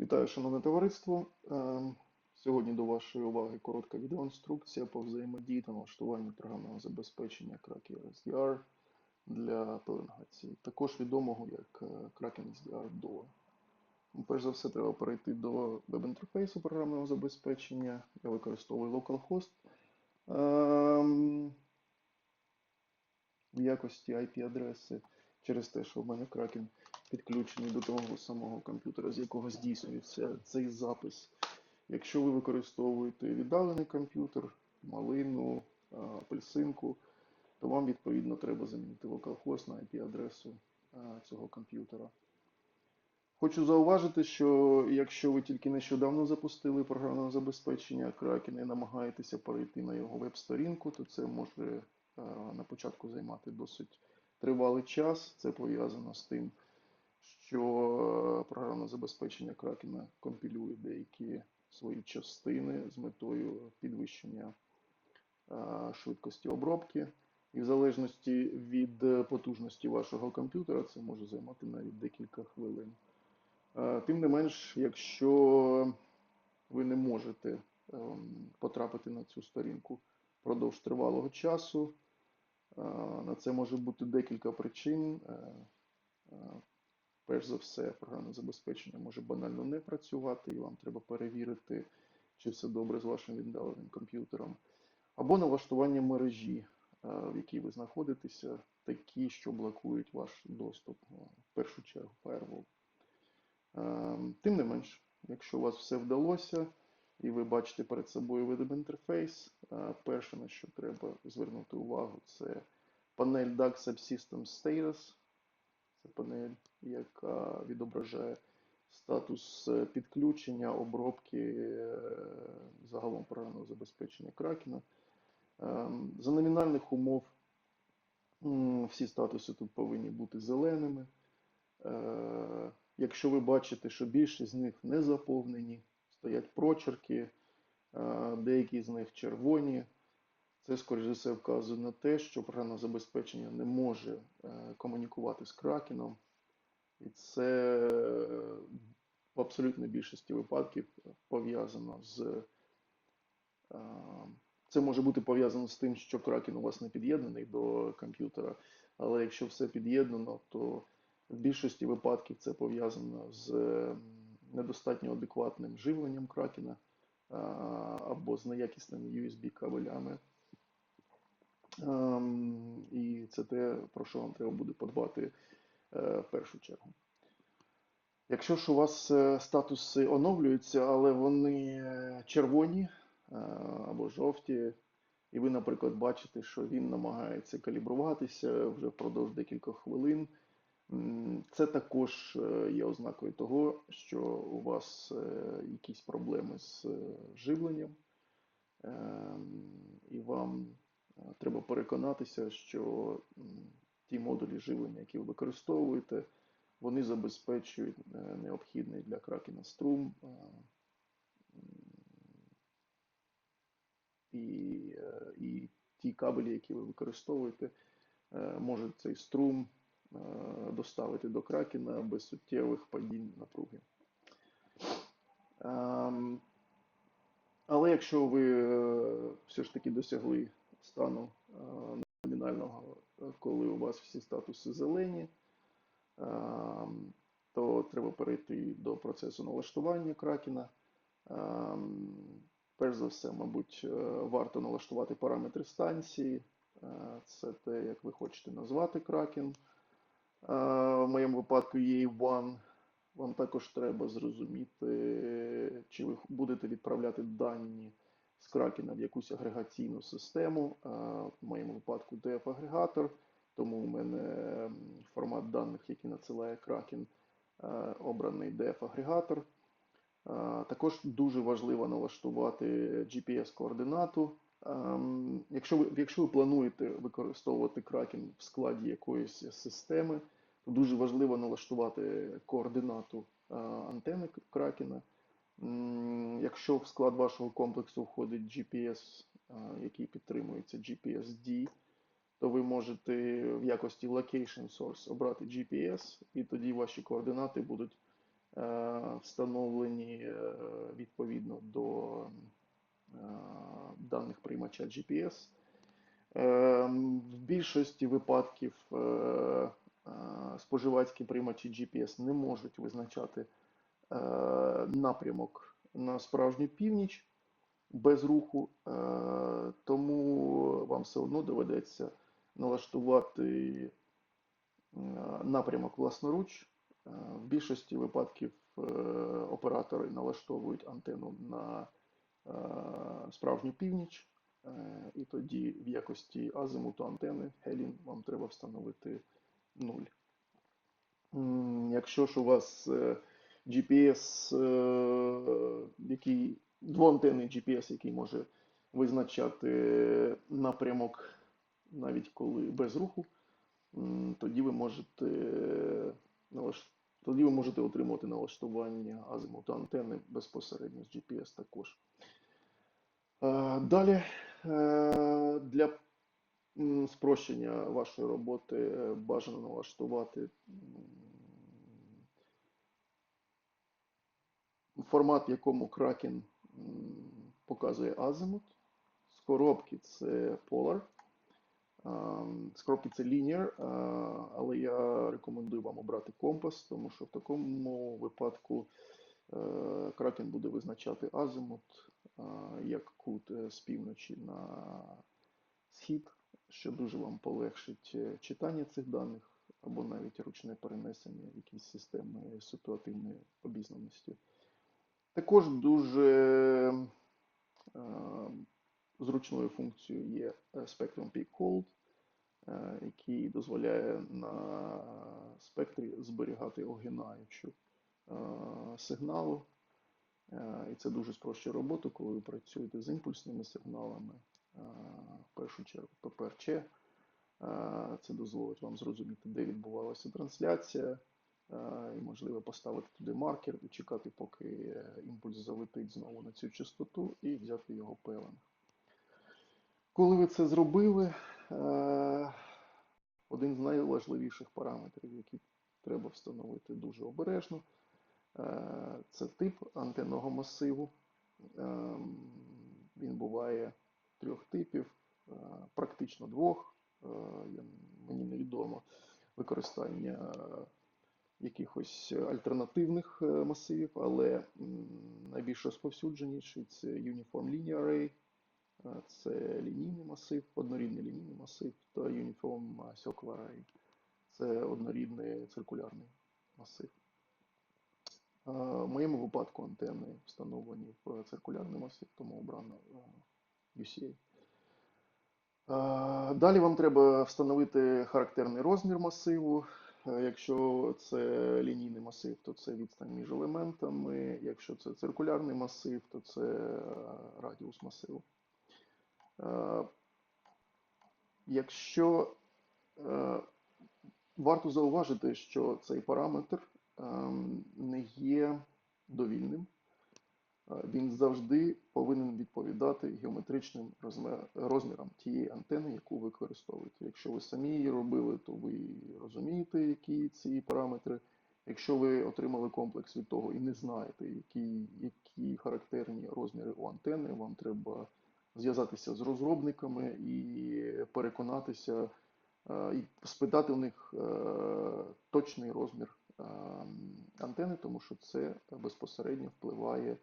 Вітаю, шановне товариство. Ем, Сьогодні до вашої уваги коротка відеоінструкція по взаємодії та налаштуванню програмного забезпечення Kraken SDR для пеленгації, також відомого як е, Kraken SDR DOA. Ну, Перш за все, треба перейти до веб-інтерфейсу програмного забезпечення. Я використовую localhost ем, в якості IP-адреси через те, що в мене Kraken підключений до того самого комп'ютера, з якого здійснюється цей запис. Якщо ви використовуєте віддалений комп'ютер, малину, апельсинку, то вам відповідно треба замінити localhost на IP-адресу цього комп'ютера. Хочу зауважити, що якщо ви тільки нещодавно запустили програмне забезпечення Kraken і намагаєтеся перейти на його веб-сторінку, то це може на початку займати досить тривалий час. Це пов'язано з тим, що е, програмне забезпечення Kraken компілює деякі свої частини з метою підвищення е, швидкості обробки. І в залежності від е, потужності вашого комп'ютера це може займати навіть декілька хвилин. Тим не менш, якщо ви не можете потрапити на цю сторінку впродовж тривалого часу, на це може бути декілька причин. Перш за все, програмне забезпечення може банально не працювати, і вам треба перевірити, чи все добре з вашим віддаленим комп'ютером. Або налаштування мережі, е, в якій ви знаходитеся, такі, що блокують ваш доступ, е, в першу чергу Firewall. Е, Тим не менш, якщо у вас все вдалося, і ви бачите перед собою веб-інтерфейс, е, перше, на що треба звернути увагу, це панель DAG Subsystem Status. Це панель, яка відображає статус е, підключення, обробки е, загалом програмного забезпечення Kraken. Ем, За номінальних умов всі статуси тут повинні бути зеленими. Е, Якщо ви бачите, що більшість з них не заповнені, стоять прочерки, деякі з них червоні, це, скоріш за все, вказує на те, що програмне забезпечення не може е, комунікувати з кракеном. І це е, в абсолютній більшості випадків пов'язано з. е, Це може бути пов'язано з тим, що кракен у вас не під'єднаний до комп'ютера, але якщо все під'єднано, то в більшості випадків це пов'язано з недостатньо адекватним живленням кракена або з неякісними USB-кабелями. Ем, І це те, про що вам треба буде подбати е, в першу чергу. Якщо ж у вас е, статуси оновлюються, але вони червоні е, або жовті, і ви, наприклад, бачите, що він намагається калібруватися вже впродовж декількох хвилин, це також є ознакою того, що у вас якісь проблеми з живленням, Ем, і вам треба переконатися, що ті модулі живлення, які ви використовуєте, вони забезпечують е, необхідний для кракена струм. е, І, е, і ті кабелі, які ви використовуєте, е, можуть цей струм е, доставити до кракена без суттєвих падінь напруги. Ем, Але якщо ви е, все ж таки досягли стану е, номінального, е, коли у вас всі статуси зелені, ем, то треба перейти до процесу налаштування кракена. Перш за все, мабуть, е, варто налаштувати параметри станції. Е, Це те, як ви хочете назвати кракен. Е, В моєму випадку EA1. Вам також треба зрозуміти, чи ви будете відправляти дані з кракена в якусь агрегаційну систему. В моєму випадку DF-агрегатор, тому у мене формат даних, який надсилає кракен, обраний DF-агрегатор. Також дуже важливо налаштувати GPS-координату. Якщо ви, якщо ви плануєте використовувати кракен в складі якоїсь системи, то дуже важливо налаштувати координату антени кракена. Якщо в склад вашого комплексу входить GPS, який підтримується GPS-D, то ви можете в якості location source обрати GPS, і тоді ваші координати будуть е, встановлені е, відповідно до е, даних приймача GPS. В більшості випадків споживацькі приймачі GPS не можуть визначати напрямок на справжню північ без руху, е, тому вам все одно доведеться налаштувати е, напрямок власноруч. Е, В більшості випадків е, оператори налаштовують антенну на е, справжню північ, е, і тоді в якості азимуту антени Helium вам треба встановити 0. Якщо ж у вас е, GPS, е, який двоантенний GPS, який може визначати напрямок навіть коли без руху, тоді ви можете тоді ви можете отримувати налаштування азимуту антени безпосередньо з GPS також. Е, Далі е, для спрощення вашої роботи е, бажано налаштувати формат, в якому Kraken показує азимут. З коробки це Polar. З коробки це Linear, але я рекомендую вам обрати компас, тому що в такому випадку е, Kraken буде визначати азимут як кут е, з півночі на схід, що дуже вам полегшить е, читання цих даних або навіть ручне перенесення якісь системи ситуативної обізнаності. Також дуже е, зручною функцією є е, Spectrum Peak Hold, е, який дозволяє на спектрі зберігати огинаючу сигналу. І це дуже спрощує роботу, коли ви працюєте з імпульсними сигналами, в першу чергу ППРЧ. Це дозволить вам зрозуміти, де відбувалася трансляція, і можливо поставити туди маркер і чекати, поки е, імпульс залетить знову на цю частоту, і взяти його певен. Коли ви це зробили, е, один з найважливіших параметрів, який треба встановити дуже обережно, е, це тип антенного масиву. Він буває трьох типів, е, практично двох. Е, Мені невідомо використання якихось альтернативних е, масивів, але найбільш розповсюдженіший це Uniform Linear Array, е, це лінійний масив, однорідний лінійний масив та Uniform Circular Array. Це однорідний циркулярний масив. Е, В моєму випадку антени встановлені в циркулярний масив, тому обрано е, UCA. Е, Далі вам треба встановити характерний розмір масиву. Е, Якщо це лінійний масив, то це відстань між елементами. Якщо це циркулярний масив, то це е, радіус масиву. Е, Якщо варто зауважити, що цей параметр ем, не є довільним, він завжди повинен відповідати геометричним розмірам тієї антени, яку ви використовуєте. Якщо ви самі її робили, то ви розумієте, які ці параметри. Якщо ви отримали комплекс від того і не знаєте, які, які характерні розміри у антени, вам треба зв'язатися з розробниками і переконатися, е, і спитати у них е, точний розмір е, антени, тому що це безпосередньо впливає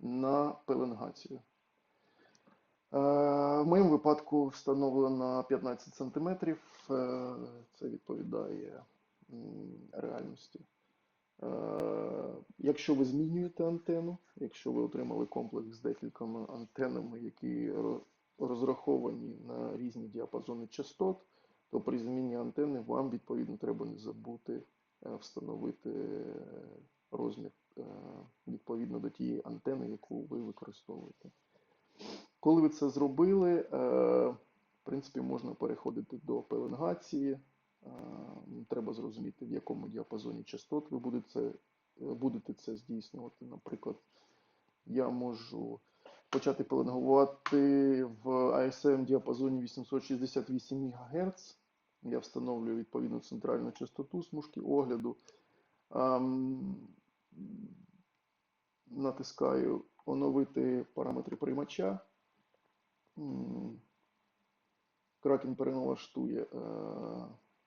на пеленгацію. Е, В моєму випадку встановлено 15 см. Це відповідає реальності. Е, Якщо ви змінюєте антенну, якщо ви отримали комплекс з декількома антеннами, які розраховані на різні діапазони частот, то при зміні антенни вам відповідно треба не забути е, встановити е, розмір е, відповідно до тієї антени, яку ви використовуєте. Коли ви це зробили, е, в принципі, можна переходити до пеленгації. Е, Треба зрозуміти, в якому діапазоні частот ви будете це, е, будете це здійснювати. Наприклад, я можу почати пеленгувати в ASM діапазоні 868 МГц. Я встановлюю відповідну центральну частоту смужки огляду. Натискаю оновити параметри приймача. Kraken переналаштує е,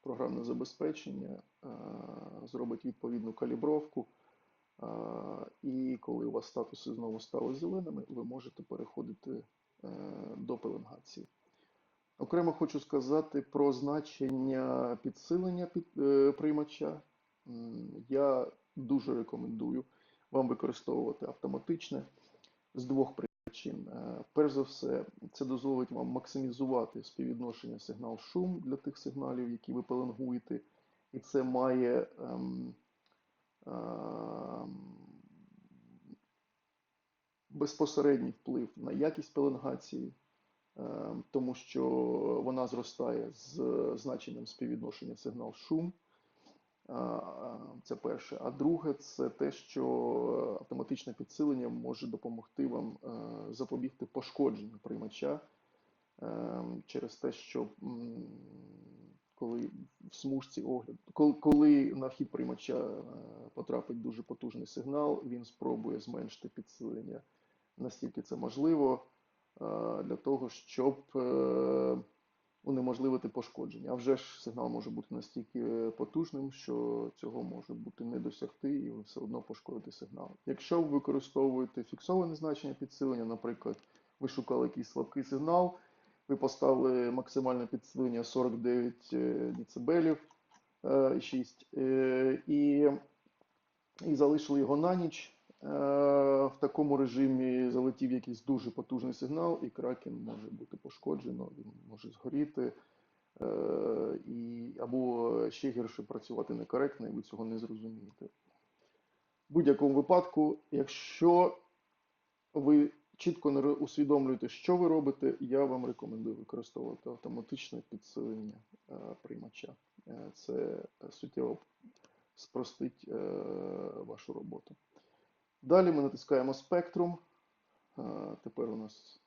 програмне забезпечення, е, зробить відповідну калібровку. е, І коли у вас статуси знову стали зеленими, ви можете переходити до пеленгації. Окремо хочу сказати про значення підсилення під, приймача. Я дуже рекомендую вам використовувати автоматичне з двох причин. Е, Перш за все, це дозволить вам максимізувати співвідношення сигнал-шум для тих сигналів, які ви пеленгуєте, і це має ем, ем, безпосередній вплив на якість пеленгації, е, тому що вона зростає з значенням співвідношення сигнал-шум. А, Це перше. А друге, це те, що автоматичне підсилення може допомогти вам е, запобігти пошкодженню приймача е, через те, що коли в смужці огляду, коли, на вхід приймача е, потрапить дуже потужний сигнал, він спробує зменшити підсилення настільки це можливо, е, для того, щоб е, унеможливити пошкодження. А вже ж сигнал може бути настільки потужним, що цього може бути не досягти, і ви все одно пошкодите сигнал. Якщо ви використовуєте фіксоване значення підсилення, наприклад, ви шукали якийсь слабкий сигнал, ви поставили максимальне підсилення 49 дБ 6, е, і, і залишили його на ніч. Е, В такому режимі залетів якийсь дуже потужний сигнал, і кракен може бути пошкоджено, він може згоріти, е, і, або ще гірше працювати некоректно, і ви цього не зрозумієте. В будь-якому випадку, якщо ви чітко не усвідомлюєте, що ви робите, я вам рекомендую використовувати автоматичне підсилення е, приймача. Це суттєво спростить вашу роботу. Далі ми натискаємо спектрум. Е, Тепер у нас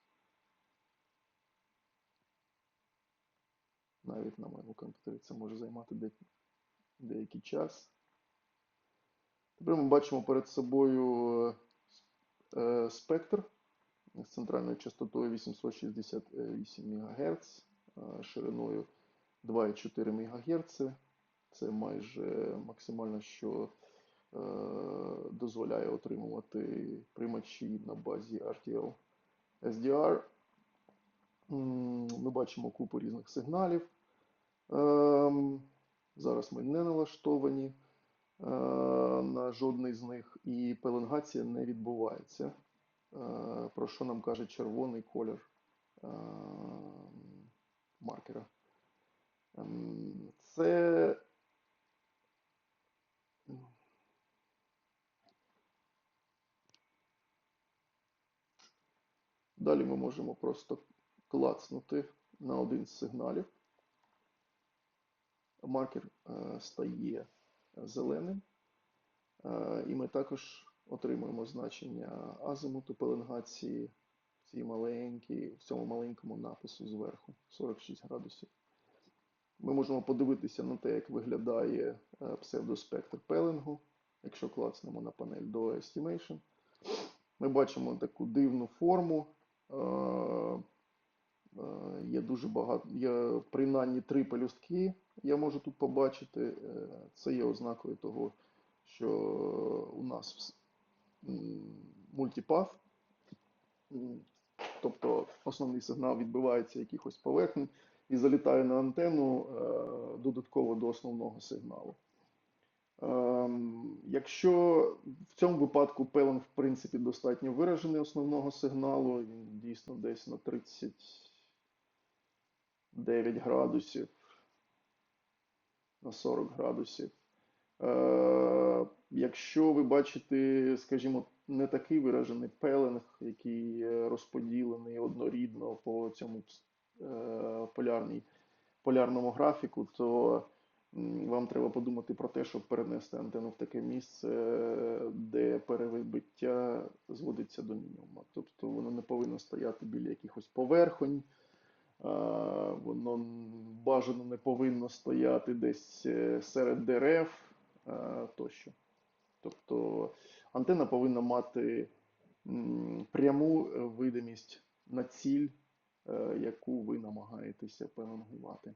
навіть на моєму комп'ютері це може займати де- деякий час. Тепер ми бачимо перед собою е, спектр з центральною частотою 868 МГц, е, шириною 2,4 МГц. Це майже максимально, що е, дозволяє отримувати приймачі на базі RTL SDR. Ми бачимо купу різних сигналів. Ем, Зараз ми не налаштовані е, на жодний з них, і пеленгація не відбувається. Е, Про що нам каже червоний колір е, маркера. Ем, Це Далі ми можемо просто клацнути на один з сигналів. Маркер е, стає зеленим, Е, і ми також отримуємо значення азимуту пеленгації в в цьому маленькому напису зверху 46 градусів. Ми можемо подивитися на те, як виглядає е, псевдоспектр пеленгу, якщо клацнемо на панель до Estimation. Ми бачимо таку дивну форму. Е, е, Є дуже багато, є принаймні три пелюстки, я можу тут побачити. Е, Це є ознакою того, що у нас вс- м, мультипаth, М, тобто основний сигнал відбивається якихось поверхень і залітає на антенну додатково до основного сигналу. Ем, Якщо в цьому випадку пелен, в принципі, достатньо виражений основного сигналу, він дійсно десь на 39 градусів, на 40 градусів. Е, Якщо ви бачите, скажімо, не такий виражений пеленг, який розподілений однорідно по цьому е, полярній, полярному графіку, то вам треба подумати про те, щоб перенести антенну в таке місце, де перевибиття зводиться до мінімуму. Тобто воно не повинно стояти біля якихось поверхонь, воно бажано не повинно стояти десь е, серед дерев тощо. Тобто антена повинна мати пряму е, видимість на ціль, е, яку ви намагаєтеся пеленгувати.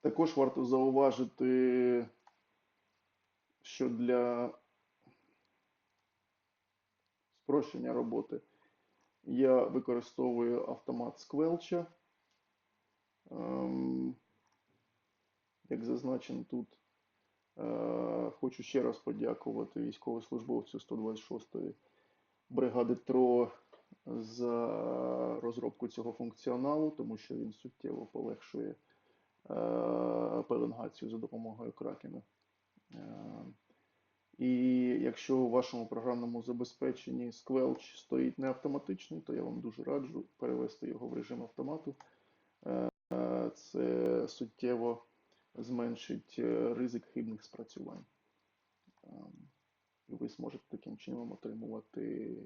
Також варто зауважити, що для спрощення роботи я використовую автомат сквелча. Ем, Як зазначено тут, е, хочу ще раз подякувати військовослужбовцю 126-ї бригади ТРО за розробку цього функціоналу, тому що він суттєво полегшує е, пеленгацію за допомогою кракена. Е, І якщо у вашому програмному забезпеченні Squelch стоїть не автоматичний, то я вам дуже раджу перевести його в режим автомату. Е, Це суттєво зменшить е, ризик хибних спрацювань. Ем, І ви зможете таким чином отримувати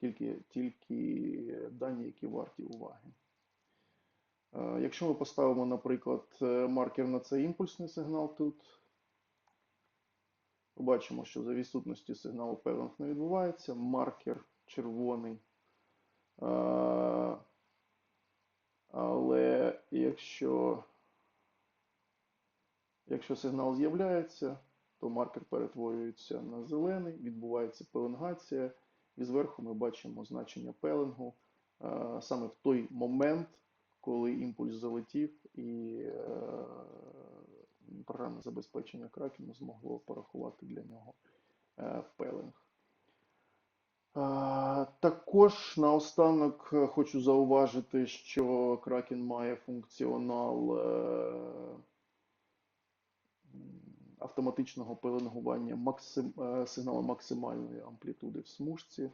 тільки, тільки дані, які варті уваги. Е, Якщо ми поставимо, наприклад, е, маркер на цей імпульсний сигнал тут, побачимо, що за відсутності сигналу пеленг не відбувається. Маркер червоний. Е, Але якщо, якщо сигнал з'являється, то маркер перетворюється на зелений, відбувається пеленгація, і зверху ми бачимо значення пеленгу е, саме в той момент, коли імпульс залетів, і е, програмне забезпечення Kraken змогло порахувати для нього е, пеленг. Також наостанок хочу зауважити, що Kraken має функціонал автоматичного пеленгування максим, е, сигналу максимальної амплітуди в смужці.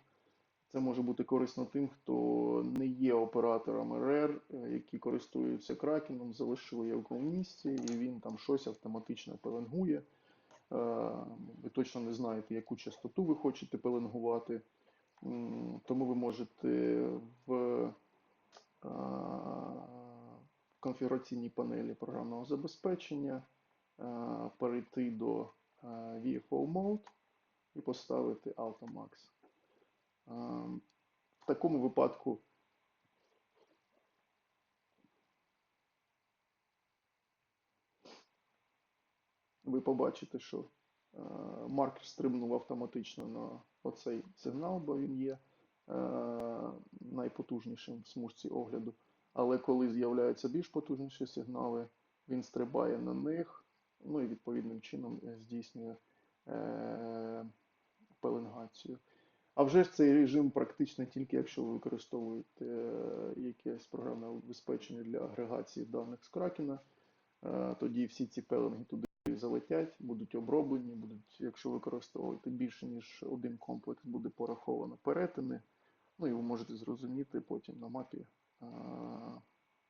Це може бути корисно тим, хто не є операторами RER, е, які користуються кракеном, залишили його в місці, і він там щось автоматично пеленгує. Е, Ви точно не знаєте, яку частоту ви хочете пеленгувати. Тому ви можете в конфігураційній панелі програмного забезпечення перейти до е, VFO Mode і поставити Automax. Е, В такому випадку ви побачите, що е, маркер стрибнув автоматично на оцей сигнал, бо він є е, найпотужнішим в смужці огляду. Але коли з'являються більш потужніші сигнали, він стрибає на них, ну і відповідним чином е, здійснює е, пеленгацію. А вже ж цей режим практично тільки якщо ви використовуєте е, якесь програмне забезпечення для агрегації даних з кракена, тоді всі ці пеленги туди залетять, будуть оброблені, будуть, якщо використовуєте більше, ніж один комплекс, буде пораховано перетини. Ну і ви можете зрозуміти потім на мапі,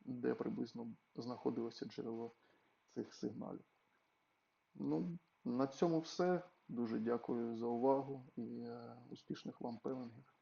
де приблизно знаходилося джерело цих сигналів. Ну, на цьому все. Дуже дякую за увагу і е, успішних вам пеленгів.